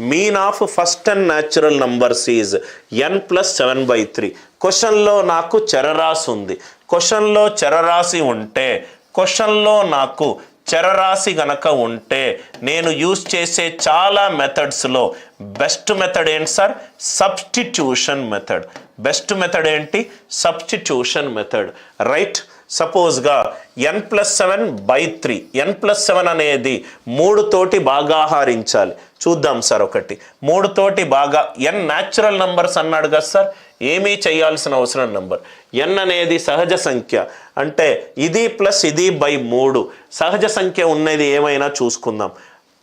Mean of first and natural numbers is N plus seven by three క్వశ్చన్లో నాకు చరరాశి ఉంది. క్వశ్చన్లో చరరాశి ఉంటే క్వశ్చన్లో నాకు చరరాశి గనక ఉంటే నేను యూజ్ చేసే చాలా మెథడ్స్లో బెస్ట్ మెథడ్ ఏంటి sir substitution method best method ఏంటి? Substitution method right సపోజ్గా N plus seven by three N plus seven అనేది మూడు తోటి బాగా హారించాలి చూద్దాం సార్ ఒకటి. మూడు తోటి బాగా ఎన్ న్యాచురల్ నంబర్స్ అన్నాడు కదా సార్? ఏమీ చేయాల్సిన అవసరం నంబర్ ఎన్ అనేది సహజ సంఖ్య. అంటే ఇది ప్లస్ ఇది బై మూడు. సహజ సంఖ్య ఉన్నది ఏమైనా చూసుకుందాం.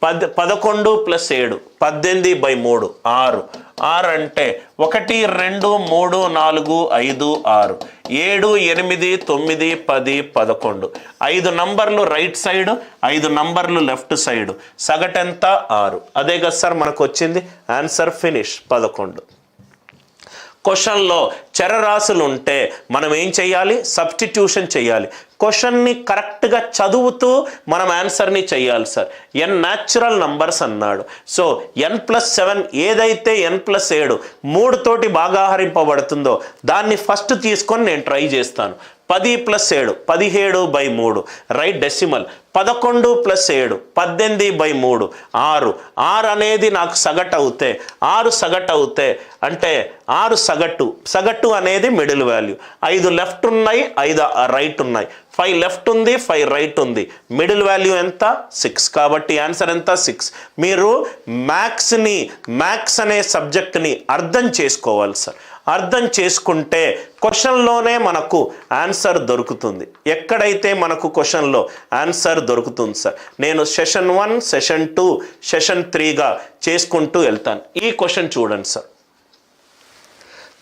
పద్ పదకొండు ప్లస్ ఏడు. పద్దెనిమిది బై మూడు. ఆరు. ఆరు అంటే ఒకటి రెండు మూడు నాలుగు ఐదు ఆరు. ఏడు ఎనిమిది తొమ్మిది పది పదకొండు. ఐదు నంబర్లు రైట్ సైడ్ ఐదు నంబర్లు లెఫ్ట్ సైడ్. సగటెంత? ఆరు. అదే కదా సార్ మనకు వచ్చింది ఆన్సర్ ఫినిష్ పదకొండు. క్వశ్చన్లో చరరాశులు ఉంటే మనం ఏం చేయాలి సబ్స్టిట్యూషన్ చేయాలి క్వశ్చన్ని కరెక్ట్గా చదువుతూ మనం ఆన్సర్ని చేయాలి సార్. ఎన్ న్యాచురల్ నంబర్స్ అన్నాడు. సో ఎన్ ప్లస్ సెవెన్ ఏదైతే ఎన్ ప్లస్ ఏడు మూడుతోటి బాగా హరింపబడుతుందో దాన్ని ఫస్ట్ తీసుకొని నేను ట్రై చేస్తాను. పది ప్లస్ ఏడు పదిహేడు బై మూడు. Right decimal. పదకొండు ప్లస్ ఏడు పద్దెనిమిది బై మూడు. ఆరు. ఆరు అనేది నాకు సగటు అవుతే ఆరు సగటు అవుతే అంటే ఆరు సగటు. సగటు అనేది మిడిల్ వాల్యూ ఐదు లెఫ్ట్ ఉన్నాయి ఐదు రైట్ ఉన్నాయి. ఫైవ్ లెఫ్ట్ ఉంది ఫైవ్ రైట్ ఉంది. మిడిల్ వాల్యూ ఎంత? సిక్స్ కాబట్టి ఆన్సర్ ఎంత? సిక్స్ మీరు మ్యాథ్స్ని మ్యాథ్స్ అనే సబ్జెక్ట్ని అర్థం చేసుకోవాలి సార్ అర్థం చేసుకుంటే క్వశ్చన్లోనే మనకు ఆన్సర్ దొరుకుతుంది. ఎక్కడైతే మనకు క్వశ్చన్లో ఆన్సర్ దొరుకుతుంది సార్ నేను session one session two session త్రీగా చేసుకుంటూ వెళ్తాను. ఈ క్వశ్చన్ చూడండి sir.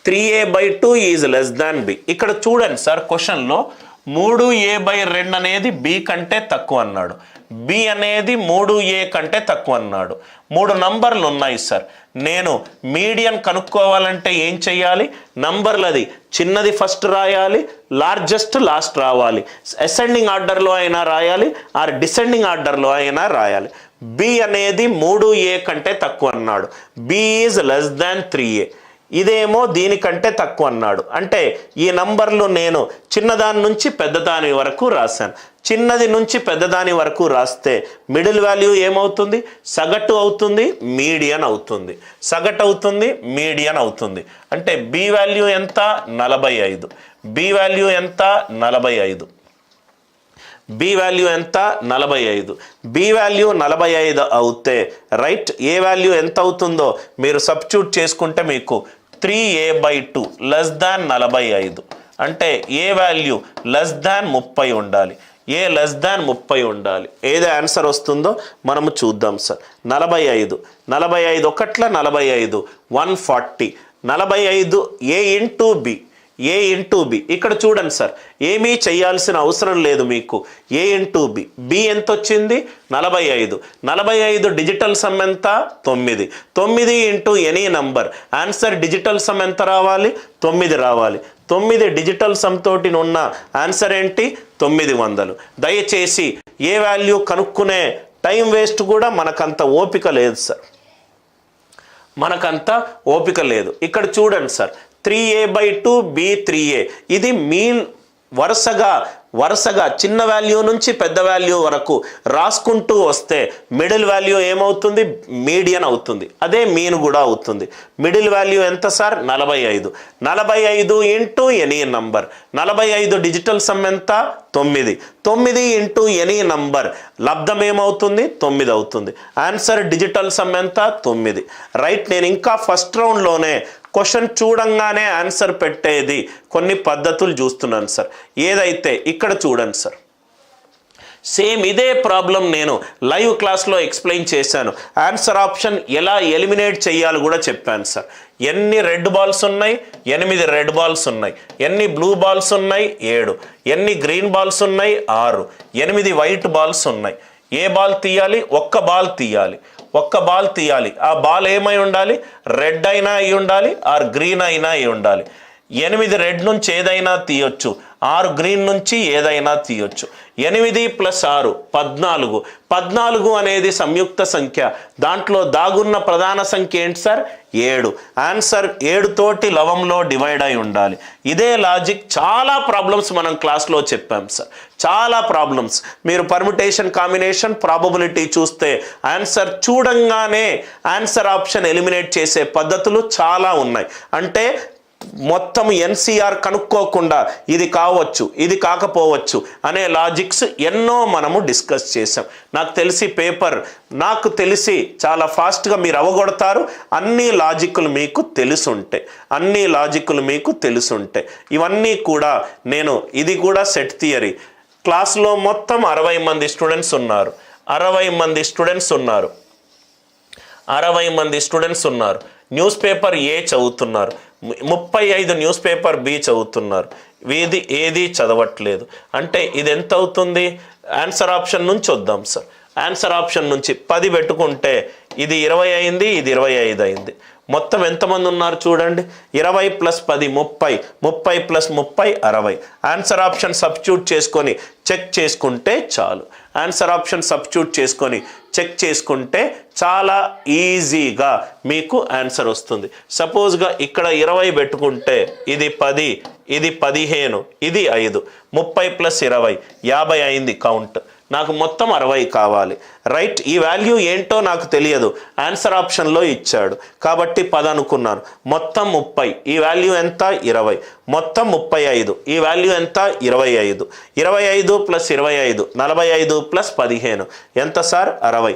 Three A by two is less than B. ఇక్కడ చూడండి సార్ క్వశ్చన్లో మూడు ఏ బై రెండు అనేది బి కంటే తక్కువ అన్నాడు. బి అనేది మూడు ఏ కంటే తక్కువ అన్నాడు. మూడు నంబర్లు ఉన్నాయి సార్. నేను మీడియన్ కనుక్కోవాలంటే ఏం చెయ్యాలి? నంబర్లది చిన్నది ఫస్ట్ రాయాలి లార్జెస్ట్ లాస్ట్ రావాలి. అసెండింగ్ ఆర్డర్లో అయినా రాయాలి ఆర్ డిసెండింగ్ ఆర్డర్లో అయినా రాయాలి. బి అనేది మూడు ఏ కంటే తక్కువ అన్నాడు. B is less than three A. ఇదేమో దీనికంటే తక్కువ అన్నాడు. అంటే ఈ నంబర్లు నేను చిన్నదాని నుంచి పెద్దదాని వరకు రాశాను. చిన్నది నుంచి పెద్దదాని వరకు రాస్తే మిడిల్ వాల్యూ ఏమవుతుంది? సగటు అవుతుంది మీడియన్ అవుతుంది. సగటు అవుతుంది మీడియన్ అవుతుంది. అంటే బి వాల్యూ ఎంత? నలభై ఐదు. బి వాల్యూ ఎంత? నలభై ఐదు. బి వాల్యూ ఎంత? నలభై ఐదు. బి వాల్యూ నలభై ఐదు అవుతే రైట్ ఏ వాల్యూ ఎంత అవుతుందో మీరు సబ్స్టిట్యూట్ చేసుకుంటే మీకు three A by two less than నలభై ఐదు. అంటే ఏ వాల్యూ? లెస్ దాన్ ముప్పై ఉండాలి. ఏ లెస్ దాన్ ముప్పై ఉండాలి? ఏది ఆన్సర్ వస్తుందో మనము చూద్దాం సార్. నలభై ఐదు. నలభై ఐదు ఒకట్ల నలభై ఐదు వన్ ఫార్టీ. నలభై ఐదు A into B? A into B ఇక్కడ చూడండి సార్ ఏమీ చేయాల్సిన అవసరం లేదు మీకు. ఏ ఇంటూ బి బి ఎంత వచ్చింది నలభై ఐదు. నలభై ఐదు డిజిటల్ సమ్ ఎంత? తొమ్మిది. తొమ్మిది into any number answer digital sum ఎంత రావాలి? తొమ్మిది రావాలి. తొమ్మిది డిజిటల్ సమ్ తోటి ఉన్న ఆన్సర్ ఏంటి? తొమ్మిది వందలు. దయచేసి ఏ వాల్యూ కనుక్కునే టైం వేస్ట్ కూడా మనకంత ఓపిక లేదు సార్. మనకంత ఓపిక లేదు. ఇక్కడ చూడండి sir three A by two B three A. ఇది మీన్ వరుసగా వరుసగా చిన్న వాల్యూ నుంచి పెద్ద వాల్యూ వరకు రాసుకుంటూ వస్తే మిడిల్ వాల్యూ ఏమవుతుంది? మీడియన్ అవుతుంది. అదే మీన్ కూడా అవుతుంది. మిడిల్ వాల్యూ ఎంత సార్? నలభై ఐదు. నలభై ఐదు ఇంటూ ఎనీ నంబర్. నలభై ఐదు డిజిటల్ సమ్ ఎంత? తొమ్మిది. తొమ్మిది ఇంటూ ఎనీ నంబర్. లబ్ధం ఏమవుతుంది? తొమ్మిది అవుతుంది. ఆన్సర్ డిజిటల్ సమ్ ఎంత? తొమ్మిది. రైట్ నేను ఇంకా ఫస్ట్ రౌండ్లోనే క్వశ్చన్ చూడంగానే ఆన్సర్ పెట్టేది. కొన్ని పద్ధతులు చూస్తున్నాను సార్. ఏదైతే ఇక్కడ చూడండి సార్. సేమ్ ఇదే ప్రాబ్లం నేను లైవ్ క్లాస్లో ఎక్స్ప్లెయిన్ చేశాను. ఆన్సర్ ఆప్షన్ ఎలా ఎలిమినేట్ చేయాలో కూడా చెప్పాను సార్. ఎన్ని రెడ్ బాల్స్ ఉన్నాయి? ఎనిమిది రెడ్ బాల్స్ ఉన్నాయి. ఎన్ని బ్లూ బాల్స్ ఉన్నాయి? ఏడు. ఎన్ని గ్రీన్ బాల్స్ ఉన్నాయి? ఆరు. ఎనిమిది వైట్ బాల్స్ ఉన్నాయి. ఏ బాల్ తీయాలి? ఒక్క బాల్ తీయాలి. ఒక్క బాల్ తీయాలి. ఆ బాల్ ఏమై ఉండాలి? రెడ్ అయినా అయి ఉండాలి ఆర్ గ్రీన్ అయినా అయి ఉండాలి. ఎనిమిది రెడ్ నుంచి ఏదైనా తీయొచ్చు. ఆరు గ్రీన్ నుంచి ఏదైనా తీయొచ్చు. ఎనిమిది ప్లస్ ఆరు పద్నాలుగు. పద్నాలుగు అనేది సంయుక్త సంఖ్య. దాంట్లో దాగున్న ప్రధాన సంఖ్య ఏంటి సార్? ఏడు. ఆన్సర్ ఏడు తోటి లవంలో డివైడ్ అయి ఉండాలి. ఇదే లాజిక్ చాలా ప్రాబ్లమ్స్ మనం క్లాస్లో చెప్పాం సార్. చాలా ప్రాబ్లమ్స్. మీరు పర్మిటేషన్ కాంబినేషన్ ప్రాబబిలిటీ చూస్తే ఆన్సర్ చూడంగానే ఆన్సర్ ఆప్షన్ ఎలిమినేట్ చేసే పద్ధతులు చాలా ఉన్నాయి. అంటే మొత్తం ఎన్సీఆర్ కనుక్కోకుండా ఇది కావచ్చు ఇది కాకపోవచ్చు అనే లాజిక్స్ ఎన్నో మనము డిస్కస్ చేసాం నాకు తెలిసి పేపర్ నాకు తెలిసి చాలా ఫాస్ట్గా మీరు అవగొడతారు అన్ని లాజిక్లు మీకు తెలుసుంటే అన్ని లాజిక్లు మీకు తెలుసుంటే. ఇవన్నీ కూడా నేను ఇది కూడా సెట్ థియరీ క్లాస్లో మొత్తం అరవై మంది స్టూడెంట్స్ ఉన్నారు. అరవై మంది స్టూడెంట్స్ ఉన్నారు. అరవై మంది స్టూడెంట్స్ ఉన్నారు. న్యూస్ పేపర్ ఏ చదువుతున్నారు? ముప్పై ఐదు న్యూస్ పేపర్ బి చదువుతున్నారు. వీది ఏది చదవట్లేదు. అంటే ఇది ఎంత అవుతుంది? ఆన్సర్ ఆప్షన్ నుంచి వద్దాం సార్. ఆన్సర్ ఆప్షన్ నుంచి పది పెట్టుకుంటే ఇది ఇరవై అయింది ఇది ఇరవై ఐదు అయింది. మొత్తం ఎంతమంది ఉన్నారు చూడండి. ఇరవై ప్లస్ పది ముప్పై. ముప్పై ప్లస్ ముప్పై అరవై. ఆన్సర్ ఆప్షన్ సబ్స్టిట్యూట్ చేసుకొని చెక్ చేసుకుంటే చాలు. ఆన్సర్ ఆప్షన్ సబ్స్టిట్యూట్ చేసుకొని చెక్ చేసుకుంటే చాలా ఈజీగా మీకు ఆన్సర్ వస్తుంది. సపోజ్గా ఇక్కడ ఇరవై పెట్టుకుంటే ఇది పది ఇది పదిహేను ఇది ఐదు ముప్పై ప్లస్ ఇరవై యాభై అయింది కౌంట్. నాకు మొత్తం అరవై కావాలి. రైట్ ఈ వాల్యూ ఏంటో నాకు తెలియదు. ఆన్సర్ ఆప్షన్లో ఇచ్చాడు. కాబట్టి పది అనుకున్నాను. మొత్తం ముప్పై. ఈ వాల్యూ ఎంత? ఇరవై. మొత్తం ముప్పై ఐదు. ఈ వాల్యూ ఎంత? ఇరవై ఐదు. ఇరవై ఐదు ప్లస్ ఇరవై ఐదు. నలభై ఐదు ప్లస్ పదిహేను. ఎంత సార్? అరవై.